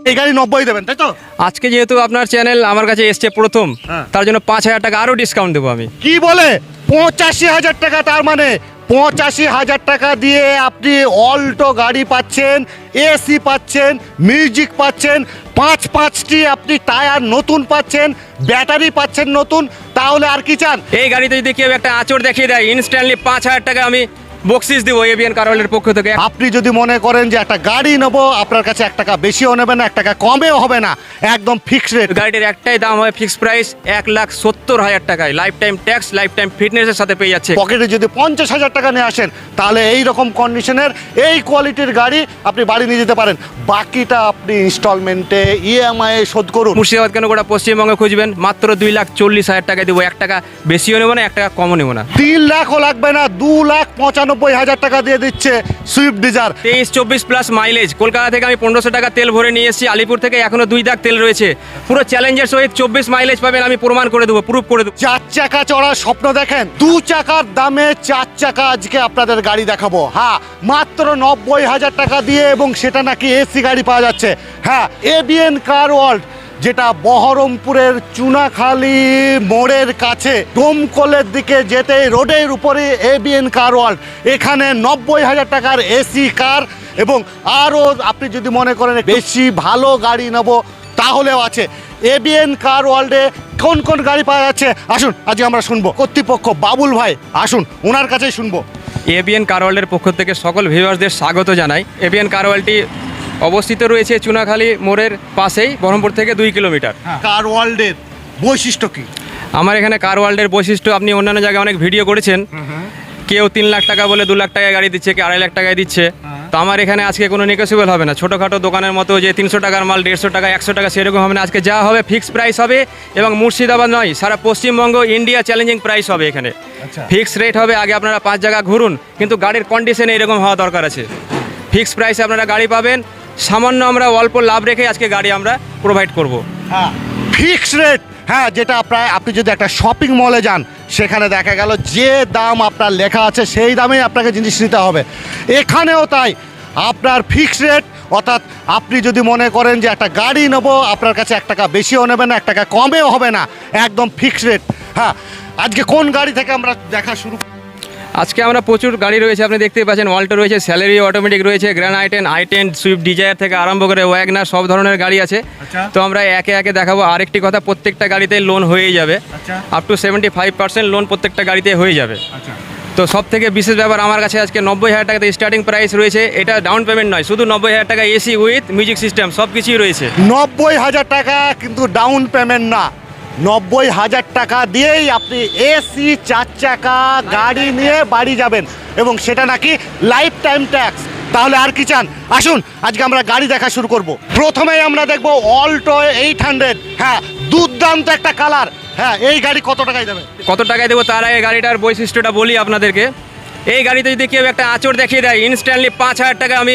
এই গাড়ি নব্বই দেবেন তাই তো? আজকে যেহেতু আপনার চ্যানেল আমার কাছে এসছে প্রথম হ্যাঁ। তার জন্য পাঁচ হাজার টাকা আরও ডিসকাউন্ট দেবো আমি। কি বলে? পঁচাশি হাজার টাকা তার মানে পঁচাশি হাজার টাকা দিয়ে আপনি অল্টো গাড়ি পাচ্ছেন এসি পাচ্ছেন মিউজিক পাচ্ছেন পাঁচ পাঁচটি আপনি টায়ার নতুন পাচ্ছেন ব্যাটারি পাচ্ছেন নতুন তাহলে আর কি চান? এই গাড়িতে যদি কেউ একটা আঁচড় দেখিয়ে দেয় ইনস্ট্যান্টলি পাঁচ হাজার টাকা আমি বক্সিস দেবো এবিএন কারওয়ালের পক্ষ থেকে। আপনি যদি মনে করেন যে একটা গাড়ি নেব আপনার কাছে এক টাকা বেশিও নেবে না এক টাকা কমেও হবে না একদম ফিক্সড রেট গাড়িটির একটাই দাম হয় ফিক্স প্রাইস এক লাখ সত্তর হাজার টাকায়। Life time tax life time ফিটনেসের সাথে পেয়ে যাচ্ছে। পকেটে যদি পঞ্চাশ হাজার টাকা নিয়ে আসেন তাহলে এই রকম কন্ডিশনের এই কোয়ালিটির গাড়ি আপনি বাড়ি নিয়ে যেতে পারেন। বাকিটা আপনি ইনস্টলমেন্টে ইএমআই শোধ করুন। মুর্শিদাবাদ কেন গোটা পশ্চিমবঙ্গে খুঁজবেন? মাত্র দুই লাখ চল্লিশ হাজার টাকা দেবো এক টাকা বেশিও নেব না এক টাকা কমও নেব না। তিন লাখও লাগবে না দু লাখ পঁচানব্বই হাজার টাকা দিয়ে দিচ্ছে সুইফট ডিজার। তেইশ চব্বিশ প্লাস মাইলেজ কলকাতা থেকে আমি পনেরোশো টাকা তেল ভরে নিয়ে এসেছি। আলিপুর থেকে এখনও দুই দাগ তেল রয়েছে। পুরো চ্যালেঞ্জের সহিত চব্বিশ মাইলেজ পাবেন আমি প্রমাণ করে দেবো প্রুফ করে দেবো। চার চাকা চড়ার স্বপ্ন দেখেন? দু চাকার দামে চার চাকা আজকে আপনাদের গাড়ি দেখাবো। হ্যাঁ মাত্র নব্বই হাজার টাকা দিয়ে এবং সেটা নাকি এসি গাড়ি পাওয়া যাচ্ছে। হ্যাঁ এবিএন কার ওয়ার্ল্ড। যেটা বহরমপুরের চুনাখালি মোড়ের কাছে ডোমকলের দিকে যেতে রোডের উপরে এবিএন কার ওয়ার্ল্ড এখানে নব্বই হাজার টাকার এসি কার এবং আরও আপনি যদি মনে করেন বেশি ভালো গাড়ি নেব, তাহলেও আছে। এবিএন কার ওয়ার্ল্ডে কোন কোন গাড়ি পাওয়া যাচ্ছে? আসুন, আজকে আমরা শুনব। কর্তৃপক্ষ বাবুল ভাই, আসুন, ওনার কাছেই শুনব। এবিএন কারওয়ালের পক্ষ থেকে সকল ভিউয়ার্সদের স্বাগত জানাই। এবিএন কারওয়ালটি অবস্থিত রয়েছে চুনাখালী মোড়ের পাশেই বহরমপুর থেকে দুই কিলোমিটার। কার ওয়ার্ল্ডের বৈশিষ্ট্য কি? আমার এখানে কার ওয়ার্ল্ডের বৈশিষ্ট্য আপনি অন্যান্য জায়গায় অনেক ভিডিও করেছেন। কেউ তিন লাখ টাকা বলে দু লাখ টাকায় গাড়ি দিচ্ছে কেউ আড়াই লাখ টাকায় দিচ্ছে। তো আমার এখানে আজকে কোনো নেগোসিয়েবল হবে না। ছোটোখাটো দোকানের মতো যে তিনশো টাকার মাল দেড়শো টাকা একশো টাকা সেরকম হবে না। আজকে যা হবে ফিক্স প্রাইস হবে এবং মুর্শিদাবাদ নয় সারা পশ্চিমবঙ্গ ইন্ডিয়া চ্যালেঞ্জিং প্রাইস হবে এখানে। আচ্ছা। ফিক্স রেট হবে আগে আপনারা পাঁচ জায়গা ঘুরুন কিন্তু গাড়ির কন্ডিশন এরকম হওয়া দরকার আছে। ফিক্স প্রাইসে আপনারা গাড়ি পাবেন সামান্য আমরা অল্প লাভ রেখে আজকে গাড়ি আমরা প্রোভাইড করব। হ্যাঁ ফিক্স রেট হ্যাঁ যেটা প্রায় আপনি যদি একটা শপিং মলে যান, সেখানে দেখা গেল যে দাম আপনার লেখা আছে, সেই দামেই আপনাকে জিনিস নিতে হবে। এখানেও তাই, আপনার ফিক্স রেট অর্থাৎ আপনি যদি মনে করেন যে একটা গাড়ি নেব, আপনার কাছে এক টাকা বেশিও নেবে না, এক টাকা কমেও হবে না, একদম ফিক্স রেট হ্যাঁ আজকে কোন গাড়ি থেকে আমরা দেখা শুরু আজকে আমরা প্রচুর গাড়ি রয়েছে আপনি দেখতেই পাচ্ছেন ওয়াল্টো রয়েছে স্যালারি অটোমেটিক রয়েছে Grand i ten i ten Swift Dzire থেকে আরম্ভ করে ওয়াগনার সব ধরনের গাড়ি আছে। আচ্ছা। তো আমরা একে একে দেখাবো আরেকটি কথা প্রত্যেকটা গাড়িতে লোন হয়েই যাবে। Up to seventy five percent loan প্রত্যেকটা গাড়িতে হয়ে যাবে। আচ্ছা। তো সব থেকে বিশেষ ব্যাপার আমার কাছে আজকে নব্বই হাজার টাকাতে স্টার্টিং প্রাইস রয়েছে এটা ডাউন পেমেন্ট নয় শুধু নব্বই হাজার টাকা এসি উইথ মিউজিক সিস্টেম সব কিছুই রয়েছে। নব্বই হাজার টাকা কিন্তু ডাউন পেমেন্ট না। নব্বই হাজার টাকা দিয়েই আপনি এসি চার চাকা গাড়ি নিয়ে বাড়ি যাবেন। এবং সেটা নাকি লাইফ টাইম ট্যাক্স তাহলে আর কি চান? আসুন আজকে আমরা গাড়ি দেখা শুরু করব। প্রথমেই আমরা দেখব অল্টো এইট হান্ড্রেড হ্যাঁ দুর্দান্ত একটা কালার হ্যাঁ এই গাড়ি কত টাকায় দেবে? কত টাকায় দেবো তার আগে গাড়িটার বৈশিষ্ট্যটা বলি আপনাদেরকে। এই গাড়িতে যদি কেউ একটা আঁচড় দেখিয়ে দেয় ইনস্ট্যান্টলি পাঁচ হাজার টাকা আমি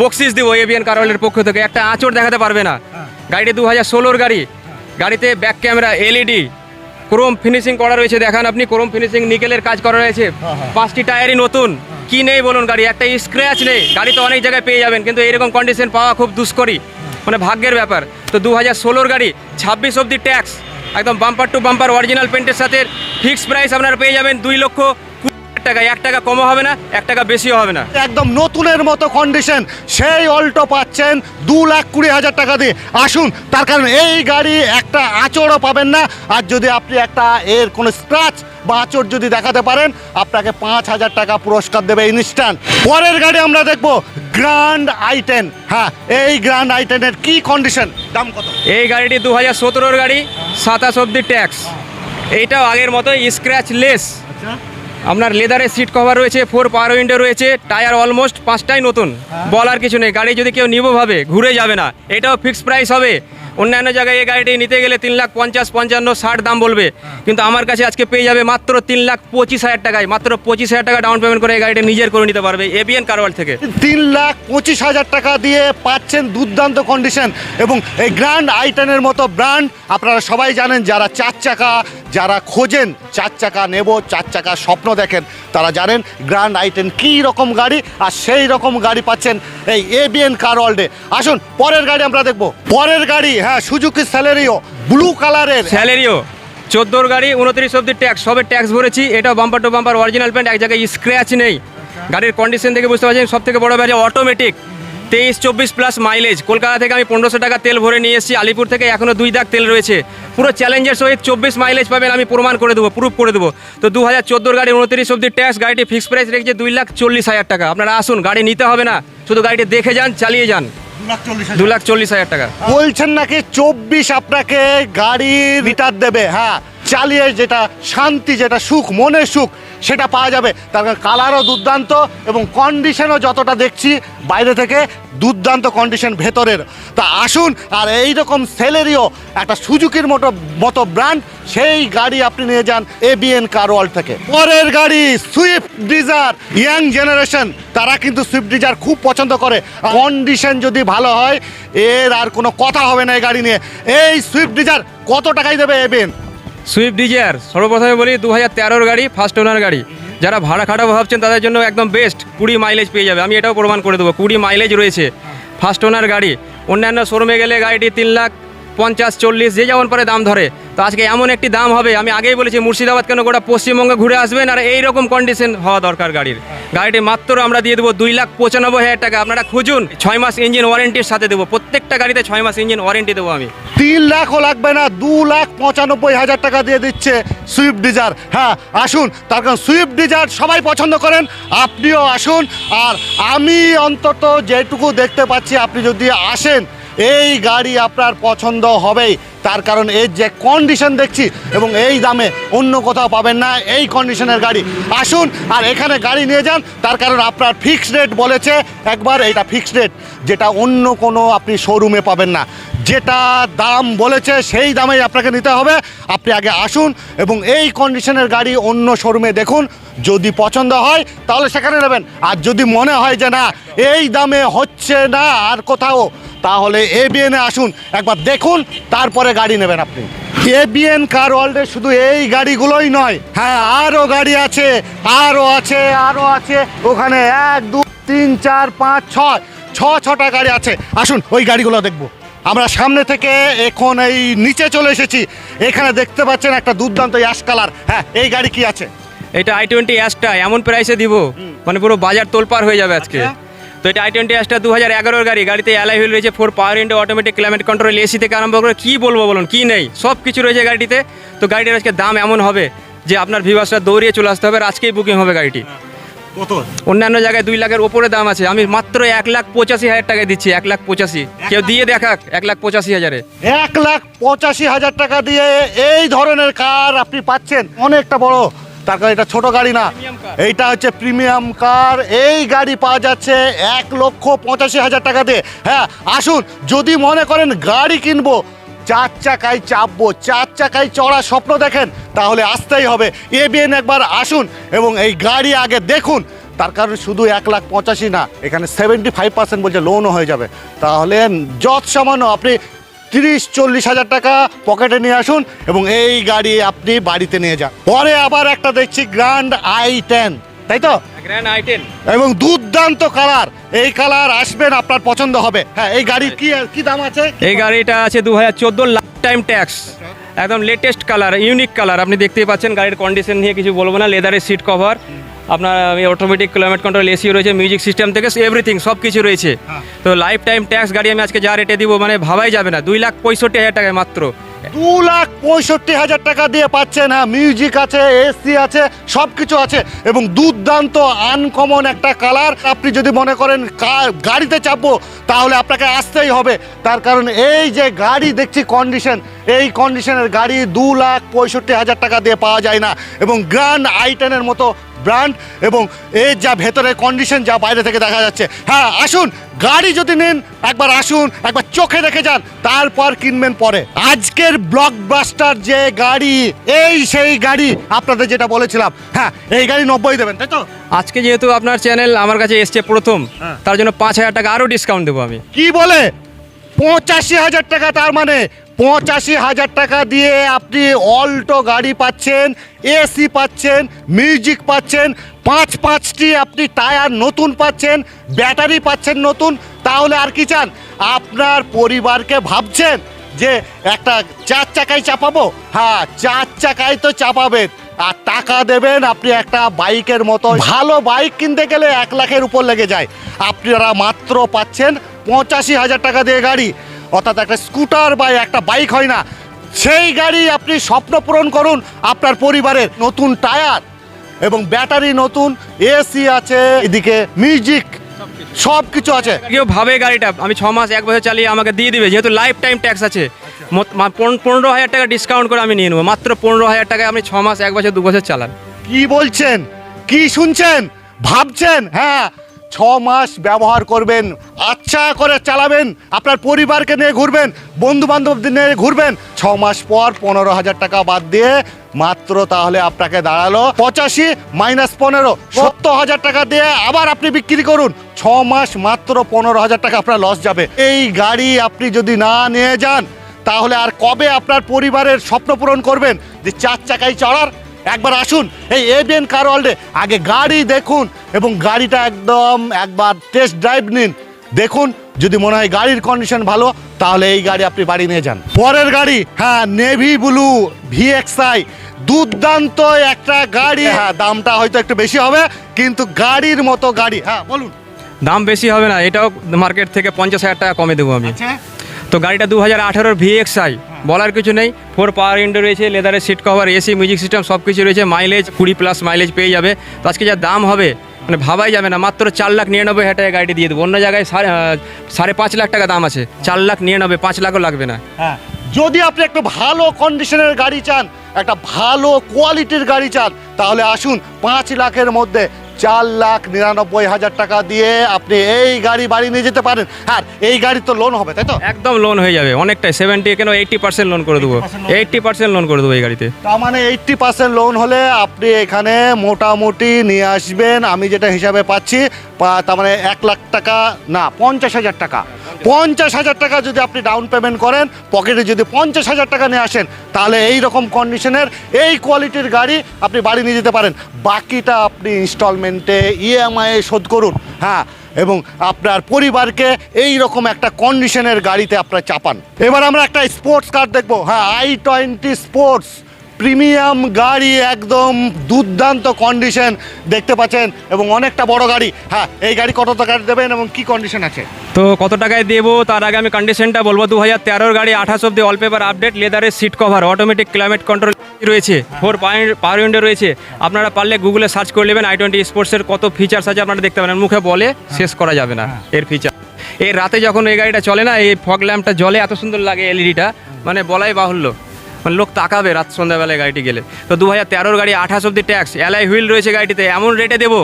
বক্সিস দেবো এবিএন কারওয়ালের পক্ষ থেকে। একটা আঁচড় দেখাতে পারবে না। গাড়িটা দু হাজার ষোলোর গাড়ি। গাড়িতে back camera LED chrome finishing করা রয়েছে। দেখান আপনি ক্রোম ফিনিশিং নিকেলের কাজ করা রয়েছে। পাঁচটি টায়ারই নতুন। কি নেই বলুন গাড়ি? একটা স্ক্র্যাচ নেই। গাড়ি তো অনেক জায়গায় পেয়ে যাবেন কিন্তু এরকম কন্ডিশন পাওয়া খুব দুষ্করই মানে ভাগ্যের ব্যাপার। তো দু হাজার ষোলোর গাড়ি ছাব্বিশ অব্দি ট্যাক্স একদম বাম্পার টু বাম্পার অরিজিনাল পেন্টের সাথে ফিক্স প্রাইস আপনারা পেয়ে যাবেন দুই লক্ষ টাকা এক টাকা কমও হবে না এক টাকা বেশিও হবে না। একদম নতুনের মতো কন্ডিশন সেই অল্টো পাচ্ছেন দু লাখ কুড়ি হাজার টাকা দিয়ে। আসুন তার কারণ এই গাড়ি একটা আঁচড়ও পাবেন না। আর যদি আপনি একটা এর কোনো স্ক্র্যাচ বা আঁচড় যদি দেখাতে পারেন আপনাকে পাঁচ হাজার টাকা পুরস্কার দেবে ইনস্ট্যান্ট পরের গাড়ি আমরা দেখব গ্র্যান্ড আইটেন হ্যাঁ এই গ্র্যান্ড আইটেনের কি কন্ডিশন দাম কত? এই গাড়িটি দু হাজার সতেরোর গাড়ি সাতাশ অব্দি ট্যাক্স এইটাও আগের মতোই স্ক্র্যাচ লেস আচ্ছা। আপনার লেদারের সিট কভার রয়েছে ফোর পাওয়ার উইন্ডো রয়েছে টায়ার অলমোস্ট পাঁচটাই নতুন। বলার কিছু নেই গাড়ি যদি কেউ নিবো ভাবে ঘুরে যাবে না। এটাও ফিক্স প্রাইস হবে। অন্যান্য জায়গায় এই গাড়িটি নিতে গেলে তিন লাখ পঞ্চাশ পঞ্চান্ন ষাট দাম বলবে। কিন্তু আমার কাছে আজকে পেয়ে যাবে মাত্র তিন লাখ পঁচিশ হাজার টাকায়। মাত্র পঁচিশ হাজার টাকা ডাউন পেমেন্ট করে এই গাড়িটা নিজের করে নিতে পারবে এবিএন কারওয়াল থেকে। তিন লাখ পঁচিশ হাজার টাকা দিয়ে পাচ্ছেন দুর্দান্ত কন্ডিশন এবং এই গ্র্যান্ড আইটেনের মতো ব্র্যান্ড আপনারা সবাই জানেন যারা চার চাকা যারা খোঁজেন, চার চাকা নেব, চার চাকা স্বপ্ন দেখেন, তারা জানেন গ্র্যান্ড আইটেন কী রকম গাড়ি আর সেই রকম গাড়ি পাচ্ছেন এই এবিএন কার ওয়ার্ল্ডে আসুন, পরের গাড়ি আমরা দেখব। পরের গাড়ি হ্যাঁ সুজুকি স্যালারিও ব্লু কালারের স্যালারিও চোদ্দোর গাড়ি, উনত্রিশ অব্দি ট্যাক্স সবে ট্যাক্স ভরেছি। এটা bumper to bumper original paint এক জায়গায় স্ক্র্যাচ নেই। গাড়ির কন্ডিশন দেখে বুঝতে পারছেন সব থেকে বড় ব্যাপার অটোমেটিক তেইশ চব্বিশ প্লাস মাইলেজ কলকাতা থেকে আমি পনেরোশো টাকা তেল ভরে নিয়ে এসেছি। আলিপুর থেকে এখনও দুই দাগ তেল রয়েছে। পুরো চ্যালেঞ্জের সহিত চব্বিশ মাইলেজ পাবেন আমি প্রমাণ করে দেবো প্রুফ করে দেবো। তো দু হাজার চোদ্দোর গাড়ি উনত্রিশ অব্দি ট্যাক্স গাড়িটি ফিক্স প্রাইস রেখেছে দুই লাখ চল্লিশ হাজার টাকা। আপনারা আসুন গাড়ি নিতে হবে না শুধু গাড়িটি দেখে যান চালিয়ে যান। দু লাখ চল্লিশ হাজার। টাকা। বলছেন নাকি চব্বিশ আপনাকে গাড়ি মিটার দেবে হ্যাঁ চালিয়ে যেটা শান্তি যেটা সুখ মনের সুখ সেটা পাওয়া যাবে। তার কারণ কালারও দুর্দান্ত এবং কন্ডিশনও যতটা দেখছি বাইরে থেকে, দুর্দান্ত কন্ডিশন ভেতরের। তা আসুন, আর এই রকম সেলেরিও একটা সুজুকির মতো মতো ব্র্যান্ড সেই গাড়ি আপনি নিয়ে যান এবিএন কার ওয়ার্ল্ড থেকে। পরের গাড়ি সুইফট ডিজার ইয়াং জেনারেশন তারা কিন্তু সুইফট ডিজার খুব পছন্দ করে। কন্ডিশন যদি ভালো হয়, এর আর কোনো কথা হবে না এই গাড়ি নিয়ে। এই সুইফট ডিজার কত টাকায় দেবে এবিএন সুইফট ডিজায়ার। সর্বপ্রথমে বলি দু হাজার তেরোর গাড়ি ফার্স্ট ওনার গাড়ি। যারা ভাড়া খাটাবো ভাবছেন, তাদের জন্য একদম বেস্ট কুড়ি মাইলেজ পেয়ে যাবে। আমি এটাও প্রমাণ করে দেবো, কুড়ি মাইলেজ রয়েছে। ফার্স্ট ওনার গাড়ি। অন্যান্য শোরুমে গেলে গাড়িটি তিন লাখ পঞ্চাশ, চল্লিশ, যে যেমন পরে দাম ধরে। তো আজকে এমন একটি দাম হবে, আমি আগেই বলেছি মুর্শিদাবাদ কেন গোটা পশ্চিমবঙ্গে ঘুরে আসবেন, আর এই রকম কন্ডিশন হওয়া দরকার গাড়ির। গাড়িটি মাত্র আমরা দিয়ে দেবো দুই লাখ পঁচানব্বই হাজার টাকা। আপনারা খুঁজুন, ছয় মাস ইঞ্জিন ওয়ারেন্টির সাথে দেবো। প্রত্যেকটা গাড়িতে ছয় মাস ইঞ্জিন ওয়ারেন্টি দেবো আমি। তিন লাখও লাগবে না, দু লাখ পঁচানব্বই হাজার টাকা দিয়ে দিচ্ছে সুইফট ডিজার হ্যাঁ আসুন, তার কারণ সুইফট ডিজার সবাই পছন্দ করেন, আপনিও আসুন, আর আমি অন্তত যেটুকু দেখতে পাচ্ছি, আপনি যদি আসেন এই গাড়ি আপনার পছন্দ হবেই। তার কারণ এর যে কন্ডিশন দেখছি এবং এই দামে অন্য কোথাও পাবেন না, এই কন্ডিশনের গাড়ি। আসুন আর এখানে গাড়ি নিয়ে যান। তার কারণ আপনার ফিক্সড রেট বলেছে। একবার এটা ফিক্সড রেট যেটা অন্য কোনো আপনি শোরুমে পাবেন না। যেটা দাম বলেছে সেই দামেই আপনাকে নিতে হবে। আপনি আগে আসুন এবং এই কন্ডিশনের গাড়ি অন্য শোরুমে দেখুন। যদি পছন্দ হয়, তাহলে সেখানে নেবেন। আর যদি মনে হয় যে না, এই দামে হচ্ছে না, আর কোথাও তাহলে এ এবিএনে আসুন একবার দেখুন তারপরে গাড়ি নেবেন আপনি। এবিএন কার ওয়ার্ল্ডে শুধু এই গাড়িগুলোই নয় হ্যাঁ আরও গাড়ি আছে আরও আছে আরও আছে ওখানে এক দু তিন চার পাঁচ ছয় ছ ছটা গাড়ি আছে। আসুন ওই গাড়িগুলো দেখব। আমরা সামনে থেকে এখন এই নিচে চলে এসেছি। এখানে দেখতে পাচ্ছেন একটা দুর্দান্ত অ্যাশ কালার হ্যাঁ এই গাড়ি কি আছে? এটা আই টোয়েন্টি অ্যাশটা এমন প্রাইসে দিব মানে পুরো বাজার তোলপার হয়ে যাবে আজকে। আচ্ছা। তো এটা আই টোয়েন্টি অ্যাশটা দু হাজার এগারোর গাড়ি। গাড়িতে অ্যালাই হুইল রয়েছে four power window automatic climate control AC থেকে আরম্ভ করে কী বলব বলুন কী নেই সব কিছু রয়েছে গাড়িটিতে তো গাড়িটার আজকে দাম এমন হবে যে আপনার ভিভাসটা দৌড়িয়ে চলে আসতে হবে আর আজকেই বুকিং হবে গাড়িটি। কত? অন্যান্য জায়গায় দুই লাখের ওপরে দাম আছে। আমি মাত্র এক লাখ পঁচাশি হাজার টাকা দিচ্ছি এক লাখ পঁচাশি। কেউ দিয়ে দেখাক এক লাখ পঁচাশি হাজারে। এক লাখ পঁচাশি হাজার টাকা দিয়ে এই ধরনের কার আপনি পাচ্ছেন? অনেকটা বড়। তার কারণ এটা ছোট গাড়ি না। এইটা হচ্ছে প্রিমিয়াম কার এই গাড়ি পাওয়া যাচ্ছে এক লক্ষ পঁচাশি হাজার টাকা দিয়ে। হ্যাঁ আসুন যদি মনে করেন গাড়ি কিনবো চার চাকায় চাপবো চার চাকায় চড়া স্বপ্ন দেখেন তাহলে আসতেই হবে। এবিএন একবার আসুন এবং এই গাড়ি আগে দেখুন। তার কারণ শুধু এক লাখ পঁচাশি না এখানে সেভেন্টি ফাইভ পার্সেন্ট বলছে লোনও হয়ে যাবে। তাহলে যৎ সামান্য আপনি তিরিশ চল্লিশ হাজার টাকা পকেটে নিয়ে আসুন এবং এই গাড়ি আপনি বাড়িতে নিয়ে যান। পরে আবার একটা দেখছি গ্র্যান্ড আই টেন তাই তো? গ্র্যান্ড আই টেন এবং দুর্দান্ত কালার এই কালার আসবেন আপনার পছন্দ হবে। হ্যাঁ এই গাড়ির কি কি দাম আছে? এই গাড়িটা আছে দু হাজার চোদ্দ লাইফ টাইম ট্যাক্স একদম লেটেস্ট কালার ইউনিক কালার আপনি দেখতেই পাচ্ছেন গাড়ির কন্ডিশন নিয়ে কিছু বলব না লেদারের সিট কভার আপনার অটোমেটিক ক্লাইমেট কন্ট্রোল এসি রয়েছে মিউজিক সিস্টেম থেকে এভরিথিং সব কিছু রয়েছে। হ্যাঁ। তো লাইফ টাইম ট্যাক্স গাড়ি আমি আজকে যা রেটে দিব মানে ভাবাই যাবে না। দুই লাখ পঁয়ষট্টি হাজার টাকায় মাত্র। দু লাখ পঁয়ষট্টি হাজার টাকা দিয়ে পাচ্ছেন হ্যাঁ মিউজিক আছে এসি আছে সব কিছু আছে। এবং দুর্দান্ত আনকমন একটা কালার আপনি যদি মনে করেন গাড়িতে চাপবো তাহলে আপনাকে আসতেই হবে। তার কারণ এই যে গাড়ি দেখছি কন্ডিশন এই কন্ডিশনের গাড়ি দু লাখ পঁয়ষট্টি হাজার টাকা দিয়ে পাওয়া যায় না। এবং গ্র্যান্ড আইটেনের মতো ব্র্যান্ড এবং এর যা ভেতরের কন্ডিশন যা বাইরে থেকে দেখা যাচ্ছে। হ্যাঁ আসুন গাড়ি যদি নেন একবার আসুন একবার চোখে দেখে যান তারপর কিনবেন পরে। আজকের ব্লকবাস্টার যে গাড়ি এই সেই গাড়ি আপনাদের যেটা বলেছিলাম। হ্যাঁ এই গাড়ি নব্বই দেবেন তাই তো? আজকে যেহেতু আপনার চ্যানেল আমার কাছে এসছে প্রথম হ্যাঁ। তার জন্য পাঁচ হাজার টাকা আরও ডিসকাউন্ট দেবো আমি। কি বলে? পঁচাশি হাজার টাকা তার মানে পঁচাশি হাজার টাকা দিয়ে আপনি অল্টো গাড়ি পাচ্ছেন, এসি পাচ্ছেন, মিউজিক পাচ্ছেন, পাঁচ পাঁচটি আপনি টায়ার নতুন পাচ্ছেন, ব্যাটারি পাচ্ছেন নতুন, তাহলে আর কি চান? আপনার পরিবারকে ভাবছেন যে একটা চার চাকায় চাপাবো? হ্যাঁ চার চাকায় তো চাপাবেন। আর টাকা দেবেন আপনি একটা বাইকের মতো। ভালো বাইক কিনতে গেলে এক লাখের উপর লেগে যায়। আপনারা মাত্র পাচ্ছেন পঁচাশি হাজার টাকা দিয়ে গাড়ি। অর্থাৎ একটা স্কুটার বা একটা বাইক হয় না সেই গাড়ি আপনি স্বপ্ন পূরণ করুন আপনার পরিবারের নতুন টায়ার এবং ব্যাটারি নতুন এসি আছে এদিকে মিউজিক সব কিছু আছে। কেউ ভাবে গাড়িটা আমি ছ মাস এক বছর চালিয়ে আমাকে দিয়ে দিবে যেহেতু লাইফ টাইম ট্যাক্স আছে পনেরো হাজার টাকা ডিসকাউন্ট করে আমি নিয়ে নেব মাত্র পনেরো হাজার টাকায় আপনি ছ মাস এক বছর দু বছর চালান। কি বলছেন? কি শুনছেন? ভাবছেন? হ্যাঁ ছ মাস ব্যবহার করবেন আচ্ছা করে চালাবেন, আপনার পরিবারকে নিয়ে ঘুরবেন বন্ধু বান্ধবদের নিয়ে ঘুরবেন। ছ মাস পর পনেরো হাজার টাকা বাদ দিয়ে মাত্র তাহলে আপনাকে দাঁড়াল পঁচাশি মাইনাস পনেরো, সত্তর হাজার টাকা দিয়ে আবার আপনি বিক্রি করুন। ছ মাস মাত্র পনেরো হাজার টাকা আপনার লস যাবে। এই গাড়ি আপনি যদি না নিয়ে যান, তাহলে আর কবে আপনার পরিবারের স্বপ্ন পূরণ করবেন? যে চার চাকায় চড়ার একবার আসুন এই এবিএন কার ওয়ার্ল্ডে আগে গাড়ি দেখুন এবং গাড়িটা একদম একবার টেস্ট ড্রাইভ নিন। দেখুন যদি মনে হয় গাড়ির কন্ডিশন ভালো তাহলে এই গাড়ি আপনি বাড়ি নিয়ে যান। পরের গাড়ি হ্যাঁ নেভি ব্লু ভিএক্সআই দুর্দান্ত একটা গাড়ি। হ্যাঁ দামটা হয়তো একটু বেশি হবে কিন্তু গাড়ির মতো গাড়ি। হ্যাঁ বলুন। দাম বেশি হবে না এটাও মার্কেট থেকে পঞ্চাশ হাজার টাকা কমে দেবো আমি। আচ্ছা। তো গাড়িটা দু হাজার আঠারোর ভিএক্সআই বলার কিছু নেই। ফোর পাওয়ার উইন্ডো রয়েছে লেদারের seat cover AC music system সব কিছু রয়েছে। মাইলেজ কুড়ি প্লাস মাইলেজ পেয়ে যাবে। তো আজকে যা দাম হবে মানে ভাবাই যাবে না। মাত্র চার লাখ নিরানব্বই হাজার টাকা গাড়িটি দিয়ে দেবো। অন্য জায়গায় সাড়ে সাড়ে পাঁচ লাখ টাকা দাম আছে। চার লাখ নিরানব্বই, পাঁচ লাখও লাগবে না। হ্যাঁ যদি আপনি একটু ভালো কন্ডিশনের গাড়ি চান, একটা ভালো কোয়ালিটির গাড়ি চান, তাহলে আসুন পাঁচ লাখের মধ্যে চার লাখ নিরানব্বই হাজার টাকা দিয়ে আপনি এই গাড়ি বাড়ি নিয়ে যেতে পারেন। হ্যাঁ এই গাড়ি তো লোন হবে তাই তো? একদম লোন হয়ে যাবে অনেকটাই। সেভেন্টি কেন এইটটি পার্সেন্ট লোন করে দেবো। 80% এইটটি পার্সেন্ট লোন করে দেবো এই গাড়িতে। তার মানে এইটটি পার্সেন্ট লোন হলে আপনি এখানে মোটামুটি নিয়ে আসবেন আমি যেটা হিসাবে পাচ্ছি তার মানে এক লাখ টাকা না পঞ্চাশ হাজার টাকা। পঞ্চাশ হাজার টাকা যদি আপনি ডাউন পেমেন্ট করেন পকেটে যদি পঞ্চাশ হাজার টাকা নিয়ে আসেন, তাহলে এই রকম কন্ডিশনের এই কোয়ালিটির গাড়ি আপনি বাড়ি নিয়ে যেতে পারেন। বাকিটা আপনি ইনস্টলমেন্টে ইএমআই শোধ করুন হ্যাঁ এবং আপনার পরিবারকে এই রকম একটা কন্ডিশনের গাড়িতে আপনার চাপান। এবার আমরা একটা স্পোর্টস কার দেখব হ্যাঁ আই টোয়েন্টি স্পোর্টস প্রিমিয়াম গাড়ি, একদম দুর্দান্ত কন্ডিশন দেখতে পাচ্ছেন এবং অনেকটা বড় গাড়ি। হ্যাঁ এই গাড়ি কত টাকা দেবেন এবং কি কন্ডিশন আছে? তো কত টাকায় দেবো? তার আগে আমি কন্ডিশনটা বলব দু হাজার তেরোর গাড়ি, আঠাশ অব্দি অল-পেপার আপডেট লেদারের seat cover automatic climate control রয়েছে ফোর পাওয়ার উইন্ডো রয়েছে। আপনারা পারলে গুগলে সার্চ করে নেবেন আই টোয়েন্টি স্পোর্টসের কত ফিচার্স আছে, আপনারা দেখতে পারেন। মুখে বলে শেষ করা যাবে না এর ফিচার এই রাতে যখন এই গাড়িটা চলে না, এই ফগ ল্যাম্পটা জলে এত সুন্দর লাগে এলইডিটা মানে বলাই বাহুল্য। মানে লোক তাকাবে রাত সন্ধ্যাবেলায় গাড়িটি গেলে। তো দু হাজার তেরোর গাড়ি আঠাশ অব্দি ট্যাক্স এলাই হুইল রয়েছে গাড়িটিতে এমন রেটে দেবো?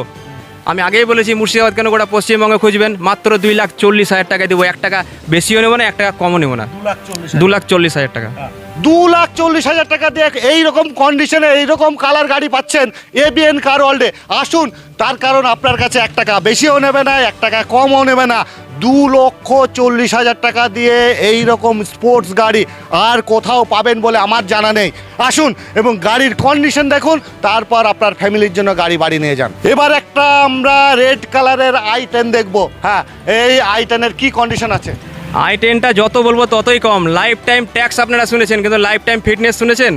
আমি আগেই বলেছি মুর্শিদাবাদ কেন গোটা পশ্চিমবঙ্গে খুঁজবেন? মাত্র দুই লাখ চল্লিশ হাজার টাকা দেবো। এক টাকা বেশিও নেব না এক টাকা কমও নেব না। দু লাখ চল্লিশ হাজার টাকা। দু লাখ চল্লিশ হাজার টাকা দিয়ে এই রকম কন্ডিশনে এই রকম কালার গাড়ি পাচ্ছেন এ এবিএন কার ওয়ার্ল্ডে আসুন তার কারণ আপনার কাছে এক টাকা বেশিও নেবে না এক টাকা কমও নেবে না। দু লক্ষ চল্লিশ হাজার টাকা দিয়ে এই রকম স্পোর্টস গাড়ি আর কোথাও পাবেন বলে আমার জানা নেই। আসুন এবং গাড়ির কন্ডিশন দেখুন, তারপর আপনার ফ্যামিলির জন্য গাড়ি বাড়ি নিয়ে যান। এবার একটা আমরা রেড কালারের আই টেন দেখব। হ্যাঁ এই আই টেনের কি কন্ডিশন আছে? আই টেনটা যত বলব ততই কম। লাইফ টাইম ট্যাক্স আপনারা শুনেছেন, কিন্তু লাইফ টাইম ফিটনেস শুনেছেন?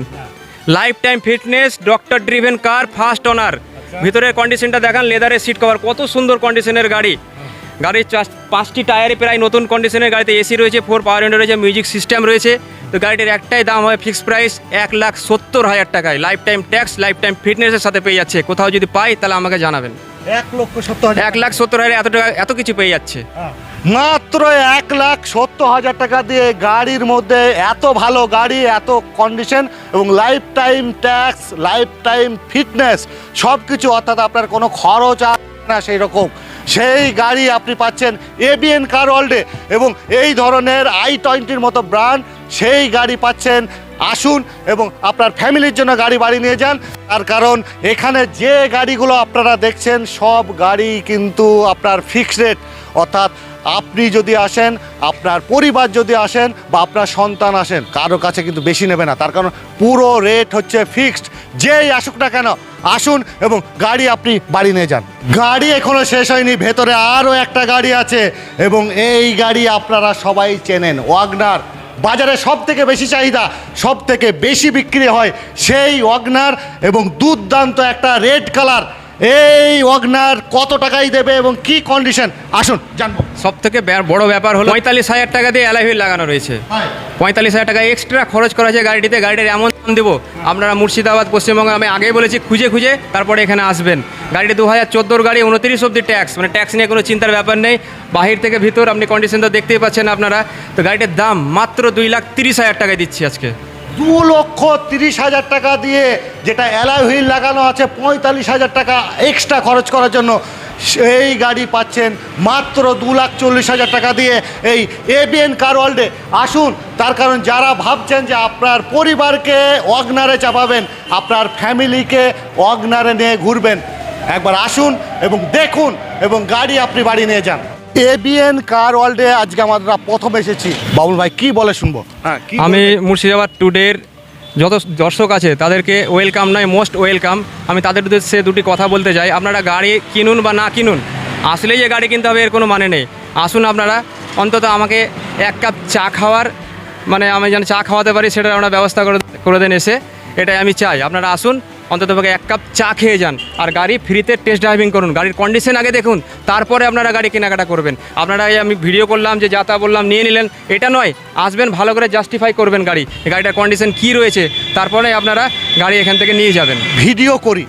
Life time fitness doctor driven car first owner ভিতরের কন্ডিশনটা দেখান লেদারের সিট কভার কত সুন্দর কন্ডিশনের গাড়ি। গাড়ির চার- পাঁচটি টায়ারে প্রায় নতুন কন্ডিশনের গাড়িতে এসি রয়েছে ফোর পাওয়ার উইন্ডো রয়েছে মিউজিক সিস্টেম রয়েছে। তো গাড়িটির একটাই দাম হয় ফিক্স প্রাইস এক লাখ সত্তর হাজার টাকায়। Life time tax life time ফিটনেসের সাথে পেয়ে যাচ্ছে। কোথাও যদি পাই তাহলে আমাকে জানাবেন। এক লক্ষ সত্তর হাজার এক লাখ সত্তর হাজার এত টাকা এত কিছু পেয়ে যাচ্ছে। মাত্র এক লাখ সত্তর হাজার টাকা দিয়ে গাড়ির মধ্যে এত ভালো গাড়ি এত কন্ডিশন এবং life time tax life time fitness সব কিছু অর্থাৎ আপনার কোনো খরচ আর না সেই রকম সেই গাড়ি আপনি পাচ্ছেন এবিএন কার ওয়ার্ল্ডে এবং এই ধরনের আই টোয়েন্টির মতো ব্র্যান্ড সেই গাড়ি পাচ্ছেন। আসুন এবং আপনার ফ্যামিলির জন্য গাড়ি বাড়ি নিয়ে যান। তার কারণ এখানে যে গাড়িগুলো আপনারা দেখছেন, সব গাড়ি কিন্তু আপনার ফিক্সড রেট অর্থাৎ আপনি যদি আসেন, আপনার পরিবার যদি আসেন বা আপনার সন্তান আসেন, কারও কাছে কিন্তু বেশি নেবে না। তার কারণ পুরো রেট হচ্ছে ফিক্সড যেই আসুক না কেন, আসুন এবং গাড়ি আপনি বাড়ি নিয়ে যান। গাড়ি এখনও শেষ হয়নি, ভেতরে আরও একটা গাড়ি আছে এবং এই গাড়ি আপনারা সবাই চেনেন। ওয়াগনার বাজারে সব থেকে বেশি চাহিদা সব থেকে বেশি বিক্রি হয় সেই ওয়াগনার এবং দুর্দান্ত একটা রেড কালার এই ওয়াগনার কত টাকাই দেবে এবং কি কন্ডিশন আসুন জানব। সব থেকে বড় ব্যাপার হলো পঁয়তাল্লিশ হাজার টাকা দিয়ে অ্যালাই হুইল লাগানো রয়েছে। পঁয়তাল্লিশ হাজার টাকা এক্সট্রা খরচ করা হয়েছে গাড়িটিতে গাড়িটার এমন দাম দেবো। আপনারা মুর্শিদাবাদ পশ্চিমবঙ্গে আমি আগেই বলেছি খুঁজে খুঁজে তারপরে এখানে আসবেন। গাড়িটি দু হাজার চোদ্দোর গাড়ি উনত্রিশ অব্দি ট্যাক্স মানে ট্যাক্স নিয়ে কোনো চিন্তার ব্যাপার নেই। বাহির থেকে ভিতর আপনি কন্ডিশন তো দেখতেই পাচ্ছেন আপনারা। তো গাড়িটির দাম মাত্র দুই লাখ তিরিশ হাজার টাকায় দিচ্ছি আজকে। দু লক্ষ তিরিশ হাজার টাকা দিয়ে যেটা অ্যালয় হুইল লাগানো আছে, পঁয়তাল্লিশ হাজার টাকা এক্সট্রা খরচ করার জন্য সেই গাড়ি পাচ্ছেন মাত্র দু লাখ চল্লিশ হাজার টাকা দিয়ে এই এবিএন কার ওয়ার্ল্ডে আসুন, তার কারণ যারা ভাবছেন যে আপনার পরিবারকে অগনারে চাপাবেন, আপনার ফ্যামিলিকে অগনারে নিয়ে ঘুরবেন, একবার আসুন এবং দেখুন এবং গাড়ি আপনি বাড়ি নিয়ে যান। এবিএন কার ওয়ার্ল্ডে আজকে আমরা প্রথম এসেছি। বাবুল ভাই কি বলে শুনব? হ্যাঁ আমি মুর্শিদাবাদ টুডের যত দর্শক আছে তাদেরকে ওয়েলকাম নয় মোস্ট ওয়েলকাম। আমি তাদের উদ্দেশ্যে দুটি কথা বলতে চাই। আপনারা গাড়ি কিনুন বা না কিনুন আসলেই যে গাড়ি কিনতে হবে এর কোনো মানে নেই। আসুন আপনারা অন্তত আমাকে এক কাপ চা খাওয়ার মানে আমি যেন চা খাওয়াতে পারি সেটার আমরা ব্যবস্থা করে করে দেন এসে। এটাই আমি চাই। আপনারা আসুন অন্তত পক্ষে এক কাপ চা খেয়ে যান আর গাড়ি ফ্রিতে টেস্ট ড্রাইভিং করুন। গাড়ির কন্ডিশন আগে দেখুন, তারপরে আপনারা গাড়ি কেনাকাটা করবেন। আপনারা আমি ভিডিও করলাম, যে যাতা বললাম, নিয়ে নিলেন, এটা নয়, আসবেন, ভালো করে জাস্টিফাই করবেন গাড়ি। গাড়িটার কন্ডিশন কী রয়েছে, তারপরে আপনারা গাড়ি এখান থেকে নিয়ে যাবেন। ভিডিও করি।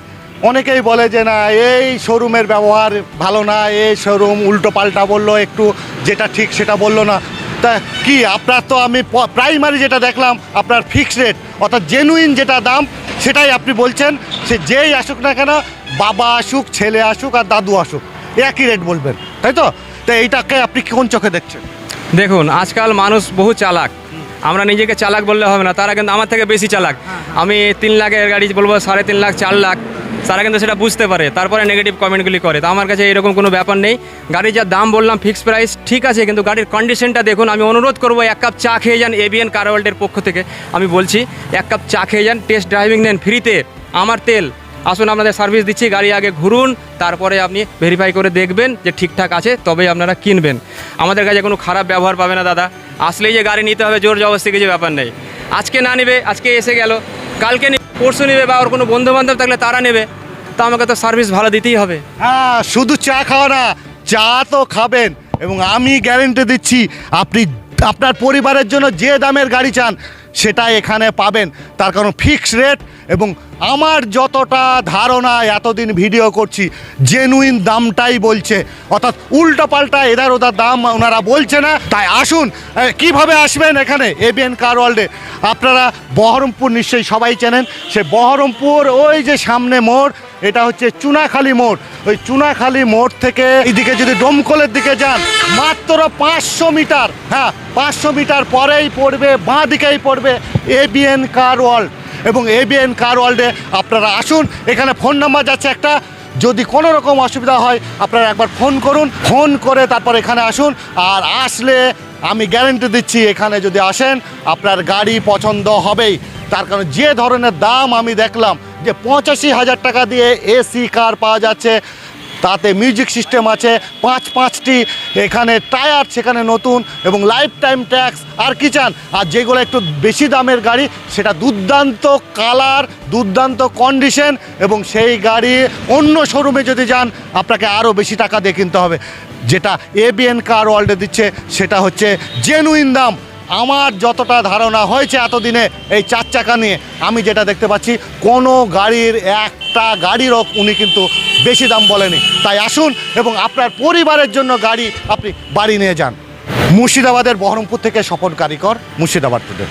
অনেকেই বলে যে, না, এই শোরুমের ব্যবহার ভালো না, এই শোরুম উল্টো পাল্টা বলল, একটু যেটা ঠিক সেটা বলল না। তা কি আপনার তো আমি প্রাইমারি যেটা দেখলাম আপনার ফিক্সড রেট অর্থাৎ জেনুইন যেটা দাম সেটাই আপনি বলছেন সে যেই আসুক না কেন বাবা আসুক ছেলে আসুক আর দাদু আসুক একই রেট বলবেন তাই তো? তো এইটাকে আপনি কোন চোখে দেখছেন? দেখুন আজকাল মানুষ বহু চালাক আমরা নিজেকে চালাক বললে হবে না তারা কিন্তু আমার থেকে বেশি চালাক। আমি তিন লাখের গাড়ি বলব সাড়ে তিন লাখ চার লাখ তারা কিন্তু সেটা বুঝতে পারে, তারপরে নেগেটিভ কমেন্টগুলি করে। তো আমার কাছে এরকম কোনো ব্যাপার নেই। গাড়ির যা দাম বললাম ফিক্স প্রাইস ঠিক আছে, কিন্তু গাড়ির কন্ডিশনটা দেখুন, আমি অনুরোধ করব এক কাপ চা খেয়ে যান এবিএন কার ওয়ার্ল্ডের পক্ষ থেকে। আমি বলছি, এক কাপ চা খেয়ে যান টেস্ট ড্রাইভিং নেন ফ্রিতে আমার তেল। আসুন, আপনাদের সার্ভিস দিচ্ছি, গাড়ি আগে ঘুরুন, তারপরে আপনি ভেরিফাই করে দেখবেন যে ঠিকঠাক আছে, তবেই আপনারা কিনবেন। আমাদের কাছে কোনো খারাপ ব্যবহার পাবে না, দাদা। আসলেই যে গাড়ি নিতে হবে জোর জবস্তি কিছু ব্যাপার নেই। আজকে না নেবে, আজকে এসে গেল। কালকে পরশু নেবে বা ওর কোনো বন্ধুবান্ধব থাকলে তারা নেবে, তা আমাকে তো সার্ভিস ভালো দিতেই হবে। হ্যাঁ শুধু চা খাওয়া না, চা তো খাবেন। এবং আমি গ্যারেন্টি দিচ্ছি, আপনি আপনার পরিবারের জন্য যে দামের গাড়ি চান, সেটা এখানে পাবেন। তার কারণ ফিক্সড রেট এবং আমার যতটা ধারণা এতদিন ভিডিও করছি জেনুইন দামটাই বলছে। অর্থাৎ উল্টো পাল্টা এদার ওদার দাম ওনারা বলছে না। তাই আসুন কীভাবে আসবেন এখানে? এবিএন কার ওয়ার্ল্ডে আপনারা বহরমপুর নিশ্চয়ই সবাই চেনেন। সে বহরমপুর, ওই যে সামনে মোড়, এটা হচ্ছে চুনাখালি মোড়। ওই চুনাখালি মোড় থেকে এদিকে যদি ডোমকলের দিকে যান, মাত্র পাঁচশো মিটার হ্যাঁ পাঁচশো মিটার পরেই পড়বে, বাঁ দিকেই পড়বে এবিএন কার ওয়ার্ল্ড এবং এবিএন কার ওয়ার্ল্ডে আপনারা আসুন। এখানে ফোন নাম্বার যাচ্ছে একটা। যদি কোনো রকম অসুবিধা হয়, আপনারা একবার ফোন করুন। ফোন করে তারপর এখানে আসুন। আর আসলে আমি গ্যারেন্টি দিচ্ছি, এখানে যদি আসেন, আপনার গাড়ি পছন্দ হবেই। তার কারণ যে ধরনের দাম আমি দেখলাম, যে পঁচাশি হাজার টাকা দিয়ে এসি কার পাওয়া যাচ্ছে। তাতে মিউজিক সিস্টেম আছে, পাঁচ পাঁচটি এখানে টায়ার, সেখানে নতুন এবং লাইফ টাইম ট্যাক্স আর কি চান? আর যেগুলো একটু বেশি দামের গাড়ি, সেটা দুর্দান্ত কালার দুর্দান্ত কন্ডিশন এবং সেই গাড়ি অন্য শোরুমে যদি যান, আপনাকে আরও বেশি টাকা দিয়ে কিনতে হবে। যেটা এবিএন কার ওয়ার্ল্ডে দিচ্ছে, সেটা হচ্ছে জেনুইন দাম। আমার যতটা ধারণা হয়েছে এতদিনে এই চার চাকা নিয়ে, আমি যেটা দেখতে পাচ্ছি, কোনো গাড়ির একটা গাড়িরও উনি কিন্তু বেশি দাম বলেনি। তাই আসুন এবং আপনার পরিবারের জন্য গাড়ি আপনি বাড়ি নিয়ে যান। মুর্শিদাবাদের বহরমপুর থেকে স্বপন কারিকর মুর্শিদাবাদ টুডে